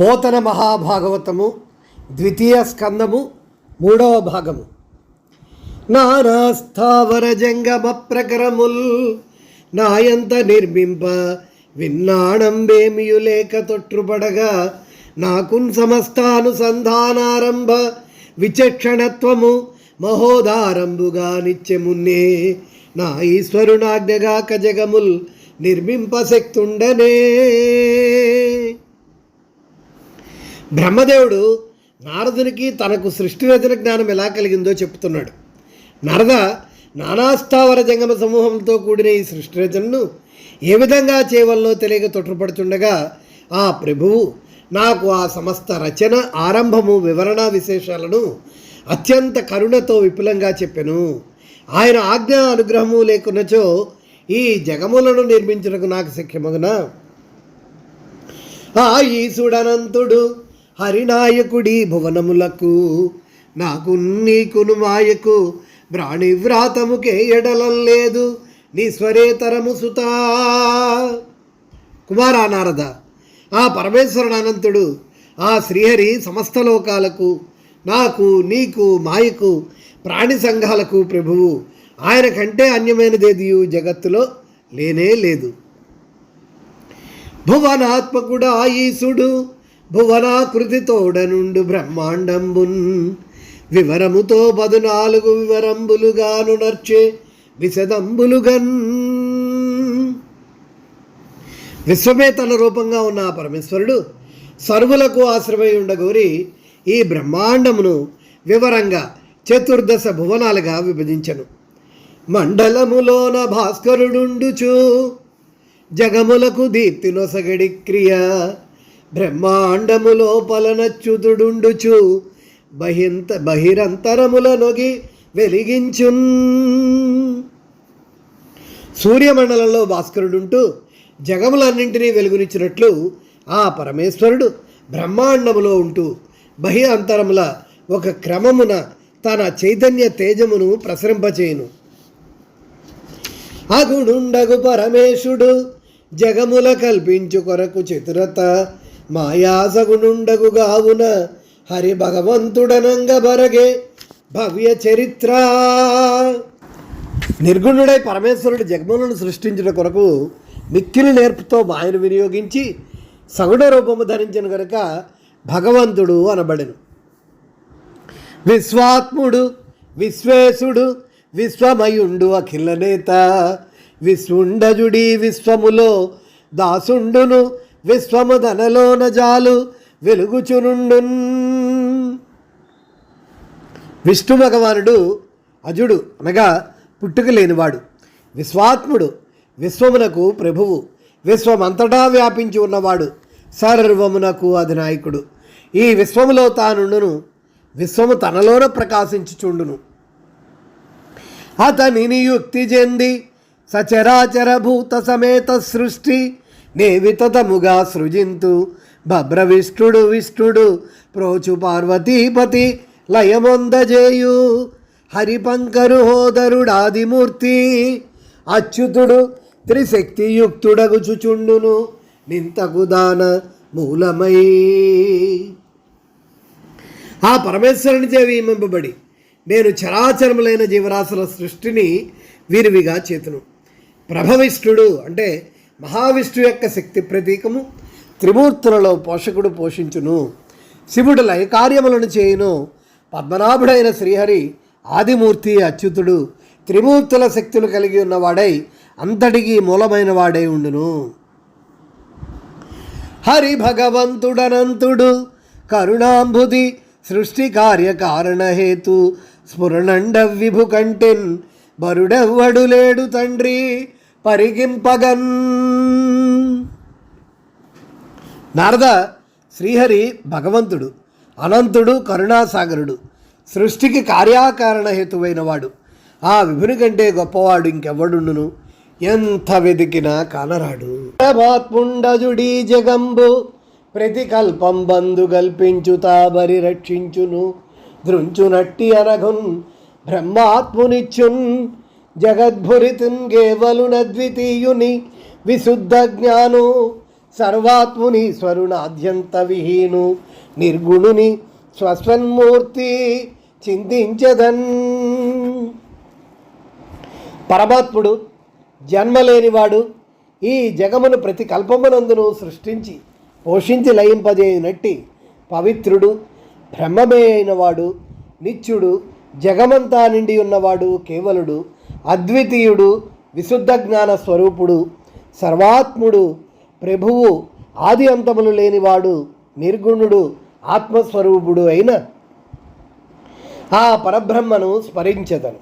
పోతన మహాభాగవతము ద్వితీయ స్కందము మూడవ భాగము. నారాస్థావర జంగమ ప్రకరముల్ నాయంత నిర్మింప విన్నాణంబేమియులేక తొట్టుపడగా నాకున్ సమస్తానుసంధానారంభ విచక్షణత్వము మహోదారంభుగా నిత్యమున్నే నా ఈశ్వరునాజ్ఞగా కజగముల్ నిర్మింప శక్తుండనే. బ్రహ్మదేవుడు నారదునికి తనకు సృష్టి రచన జ్ఞానం ఎలా కలిగిందో చెప్తున్నాడు. నారద నానాస్థావర జంగమ సమూహంతో కూడిన ఈ సృష్టి రచనను ఏ విధంగా చేయవలనో తెలియక తొట్టుపడుచుండగా ఆ ప్రభువు నాకు ఆ సమస్త రచన ఆరంభము వివరణ విశేషాలను అత్యంత కరుణతో విపులంగా చెప్పెను. ఆయన ఆజ్ఞ అనుగ్రహము లేకున్నచో ఈ జగములను నిర్మించడానికి నాకు శక్యమగునా? ఆ ఈశుడనంతుడు హరినాయకుడి భువనములకు నాకు నీకును మాయకు బ్రాణివ్రాతముకే ఎడలం లేదు నీ స్వరేతరము సుతా. కుమారా నారద ఆ పరమేశ్వరుడు అనంతుడు ఆ శ్రీహరి సమస్త లోకాలకు నాకు నీకు మాయకు ప్రాణి సంఘాలకు ప్రభువు. ఆయన కంటే అన్యమైనదేదియు జగత్తులో లేనే లేదు. భువనాత్మకుడా ఈసుడు భువనాకృతి తోడనుండు బ్రహ్మాండంబున్. వివరముతో పదునాలుగు వివరంబులుగాను నర్చే విశదంబులుగన్. విశ్వమే తన రూపంగా ఉన్న ఆ పరమేశ్వరుడు సర్వులకు ఆశ్రమై ఉండగోరి ఈ బ్రహ్మాండమును వివరంగా చతుర్దశ భువనాలుగా విభజించను. మండలములోన భాస్కరుడుండుచు జగములకు దీప్తి నొసగడి క్రియ. బ్రహ్మాండము లోపలనచ్యుతుడుండుచు బహింత బహిరంతరముల నొగి వెలిగించున్. సూర్యమండలంలో భాస్కరుడుంటూ జగములన్నింటినీ వెలుగునిచ్చినట్లు ఆ పరమేశ్వరుడు బ్రహ్మాండములో ఉంటూ బహి అంతరముల ఒక క్రమమున తన చైతన్య తేజమును ప్రసరింపచేయును. అగుడుండగు పరమేశుడు జగముల కల్పించు కొరకు చతురత మాయాసగునుండగుగావున హరి భగవంతుడనంగ బరగే భవ్య చరిత్ర. నిర్గుణుడై పరమేశ్వరుడు జగములను సృష్టించిన కొరకు మిక్కిలి నేర్పుతో మాయను వినియోగించి సగుణ రూపము ధరించిన కనుక భగవంతుడు అనబడెను. విశ్వాత్ముడు విశ్వేశుడు విశ్వమయుండు అఖిల నేత విశ్వుండజుడి విశ్వములో దాసుండును విశ్వమధనలోన జాలు వెలుగుచునుండు విష్ణు భగవానుడు అజుడు అనగా పుట్టుక లేనివాడు విశ్వాత్ముడు విశ్వమునకు ప్రభువు. విశ్వమంతటా వ్యాపించి ఉన్నవాడు. సర్వమునకు అధినాయకుడు. ఈ విశ్వములో తానుండును. విశ్వము తనలోన ప్రకాశించుచుండును. అతనిని యుక్తి చెంది సచరాచర భూత సమేత సృష్టి నే వితతముగా సృజింతు. భద్ర విష్ణుడు విష్ణుడు ప్రోచు పార్వతీపతి లయమొందజేయు. హరిపంకరు హోదరుడాదిమూర్తి అచ్యుతుడు త్రిశక్తియుక్తుడగుచుచుండును నింతకు దాన మూలమై. ఆ పరమేశ్వరుని చేయింపబడి నేను చరాచరములైన జీవరాశుల సృష్టిని వీరివిగా చేతును. ప్రభవిష్ణుడు అంటే మహావిష్ణు యొక్క శక్తి ప్రతీకము త్రిమూర్తులలో పోషకుడు పోషించును. శివుడు లయకార్యములను చేయును. పద్మనాభుడైన శ్రీహరి ఆదిమూర్తి అచ్యుతుడు త్రిమూర్తుల శక్తులు కలిగి ఉన్నవాడై అంతటికీ మూలమైన వాడై ఉండును. హరి భగవంతుడనంతుడు కరుణాంబుది సృష్టి కార్యకారణహేతు స్ఫురణండ విభు కంటెన్ బరుడెవ్వడు లేడు తండ్రి. పరిగింపగన్. నారద శ్రీహరి భగవంతుడు అనంతుడు కరుణాసాగరుడు సృష్టికి కార్యాకారణ హేతువైన వాడు. ఆ విభుని కంటే గొప్పవాడు ఇంకెవ్వడుండును? ఎంత వెతికినా కానరాడు. పరమాత్ముండజుడి జగంబు ప్రతికల్పం బంధు కల్పించు తాబరి రక్షించును. దృంచునట్టి అనఘున్ బ్రహ్మాత్మునిచ్చున్ జగద్భురితున్ గేవలున ద్వితీయుని విశుద్ధ జ్ఞాను సర్వాత్మునీశ్వరునాద్యంత విహీను నిర్గుణుని స్వస్వన్మూర్తి చింతించదన్. పరమాత్ముడు జన్మలేనివాడు ఈ జగమును ప్రతి కల్పమునందును సృష్టించి పోషించి లయింపజేయనట్టి పవిత్రుడు బ్రహ్మమే అయినవాడు నిత్యుడు జగమంతా నిండి ఉన్నవాడు కేవలుడు అద్వితీయుడు విశుద్ధ జ్ఞాన స్వరూపుడు సర్వాత్ముడు ప్రభువు ఆది అంతములు లేనివాడు నిర్గుణుడు ఆత్మస్వరూపుడు అయిన ఆ పరబ్రహ్మను స్మరించదను.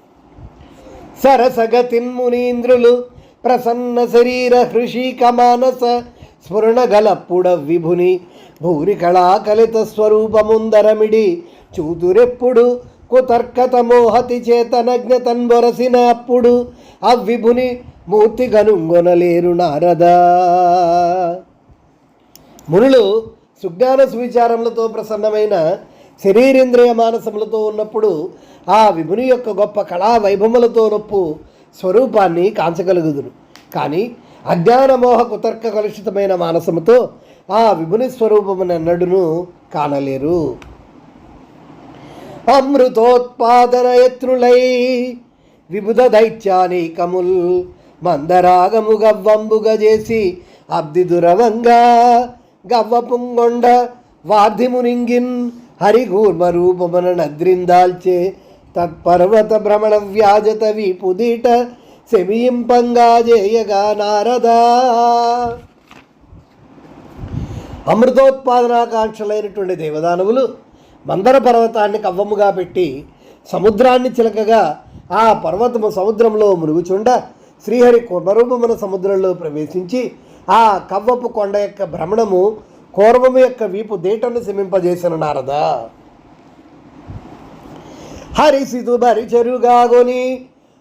సరసగతిన్మునీంద్రులు ప్రసన్న శరీర హృషిక మానస స్ఫురణగలప్పుడ విభుని భూరి కళాకలిత స్వరూపముందరమిడి చూతురెప్పుడు కుతర్కత మోహతి చేతనజ్ఞ తన్వరసిన అవ్విభుని మూర్తి గనుంగొనలేరు నారద. మునులు సుజ్ఞాన సువిచారములతో ప్రసన్నమైన శరీరేంద్రియ మానసములతో ఉన్నప్పుడు ఆ విభుని యొక్క గొప్ప కళా వైభవములతో నొప్పు స్వరూపాన్ని కాంచగలుగుదురు. కానీ అజ్ఞానమోహ కుతర్క కలుషితమైన మానసముతో ఆ విభుని స్వరూపమునన్నడును కానలేరు. అమృతోత్పాదన యత్నులై విబుధ దైత్యానీకముల్ మందరాగము గవ్వంబుగ చేసి అబ్ది దురవంగా గవ్వ పుంగొండ వార్ధిమునింగిన్ హరిగూర్మ రూపమున నద్రిందాల్చే తత్పర్వత భ్రమణ వ్యాజత వీపుదీట శమియింపంగా జేయగా నారదా. అమృతోత్పాదనాకాంక్షలైనటువంటి దేవదానవులు మందర పర్వతాన్ని కవ్వముగా పెట్టి సముద్రాన్ని చిలకగా ఆ పర్వతము సముద్రంలో మురుగుచుండ శ్రీహరి కుర్మరూపమున సముద్రంలో ప్రవేశించి ఆ కవ్వపు కొండ యొక్క భ్రమణము కోర్వము యొక్క వీపు దేటను శమింపజేసిన నారదా. హరిసితు బరిచెరుగాగొని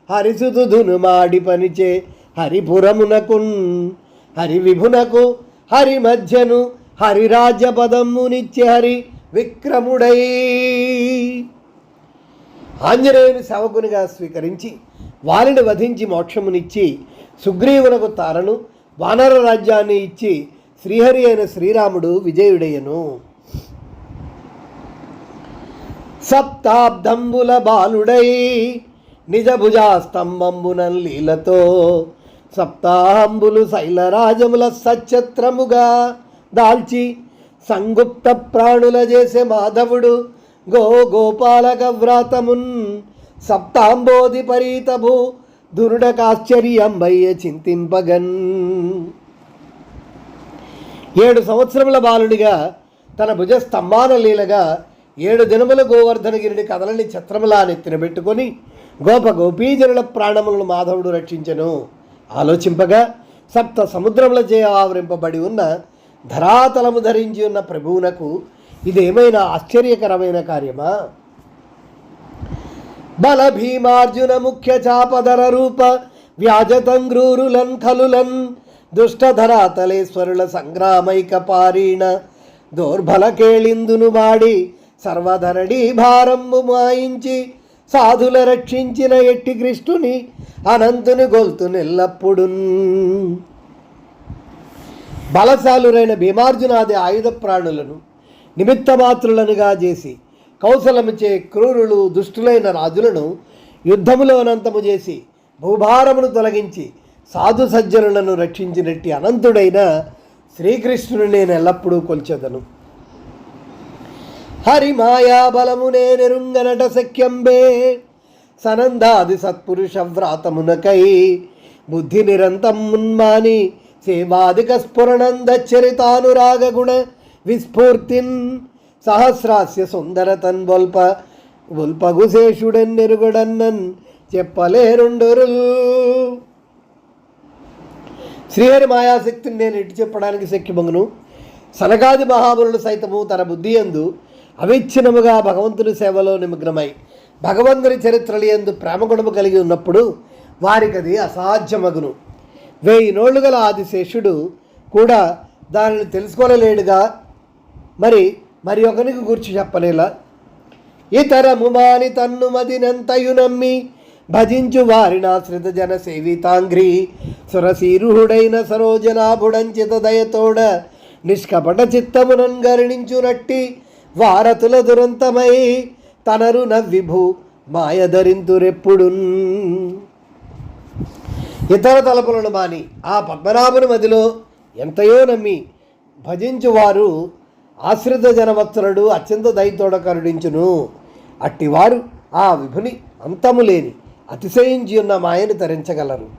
హరిసుతు ధునుమాడి పనిచే హరిపురమునకున్ హరి విభునకు హరి మధ్యను హరిరాజ్య పదమునిచ్చే హరి విక్రముడై. ఆంజనేయుని సేవకునిగా స్వీకరించి వారిని వధించి మోక్షమునిచ్చి సుగ్రీవునకు తారను వానర రాజ్యాన్ని ఇచ్చి శ్రీహరి అయిన శ్రీరాముడు విజయుడయ్యను. సప్తాబ్దంబుల బాలుడై నిజభుజా స్తంభంబున లీలతో సప్తాహంబులు శైలరాజముల సచ్చత్రముగా దాల్చి సంగుప్త ప్రాణుల చేసే మాధవుడు గో గోపాలక వ్రాతమున్ సప్తాంబోధి పరీతభు దురుడకాశ్చర్యంబయ్య చింతింపగన్. ఏడు సంవత్సరముల బాలుడిగా తన భుజ స్తంభాన లీలగా ఏడు దినముల గోవర్ధనగిరిని కదలని ఛత్రములా నెత్తిన పెట్టుకొని గోప గోపీజనుల ప్రాణములను మాధవుడు రక్షించెను. ఆలోచింపగా సప్త సముద్రములచే ఆవరింపబడి ఉన్న ధరాతలము ధరించి ఉన్న ప్రభువునకు ఇదేమైనా ఆశ్చర్యకరమైన కార్యమా? బల భీమార్జున ముఖ్య చాపధర రూప వ్యాజతంగ్రూరులన్ ఖలులన్ దుష్టధరాతలేశ్వరుల సంగ్రామైక పారీణ దోర్బలకేళిందును వాడి సర్వధరణి భారంబు మాయించి సాధుల రక్షించిన ఎట్టి కృష్ణుని అనంతుని గొల్తు నెల్లప్పుడున్. బలశాలురైన భీమార్జునాది ఆయుధ ప్రాణులను నిమిత్తమాత్రులనుగా చేసి కౌశలముచే క్రూరులు దుష్టులైన రాజులను యుద్ధములోనంతము చేసి భూభారమును తొలగించి సాధు సజ్జనులను రక్షించినట్టి అనంతుడైన శ్రీకృష్ణుని నేను ఎల్లప్పుడూ కొల్చెదను. హరి మాయా బలమునే నెరుంగనట సఖ్యంబే సనందాది సత్పురుష వ్రాతమునకై బుద్ధి నిరంతం మున్మాని సేవాదిక స్ఫురణందచ్చరితానురాగగుణ విస్ఫూర్తిన్ సహస్రాస్య సుందర సుందరతన్ వల్ప చెప్పలే చెప్పలేరుండరుల్. శ్రీహరి మాయాశక్తిని నేను ఇటు చెప్పడానికి శక్యమగును. సనగాది మహాబలుడు సైతము తన బుద్ధి యందు అవిచ్ఛిన్నముగా భగవంతుని సేవలో నిమగ్నమై భగవంతుని చరిత్రలు యందు ప్రేమగుణము కలిగి ఉన్నప్పుడు వారికి అది అసాధ్యమగును. వెయ్యి నోళ్ళు గల ఆదిశేషుడు కూడా దానిని తెలుసుకోలేడుగా. మరి మరి ఒకరికి గురించి చెప్పలేలా? ఇతరము మాని తన్ను మదినంతయు నమ్మి భజించు వారినాశ్రిత జన సేవితాంగ్రి సురశీరుహుడైన సరోజనాభుడంచిత దయతోడ నిష్కపట చిత్తమునన్ గరణించునట్టి వారతుల దురంతమై తనరు నవ్విభు మాయధరింతురెప్పుడున్. ఇతర తలపులను మాని ఆ పద్మనాభుని మదిలో ఎంతయో నమ్మి భజించువారు ఆశ్రిత జనవత్సరుడు అత్యంత దయతోడ కరుణించును. అట్టివారు ఆ విభుని అంతము లేని అతిశయించి ఉన్న మాయను తరించగలరు.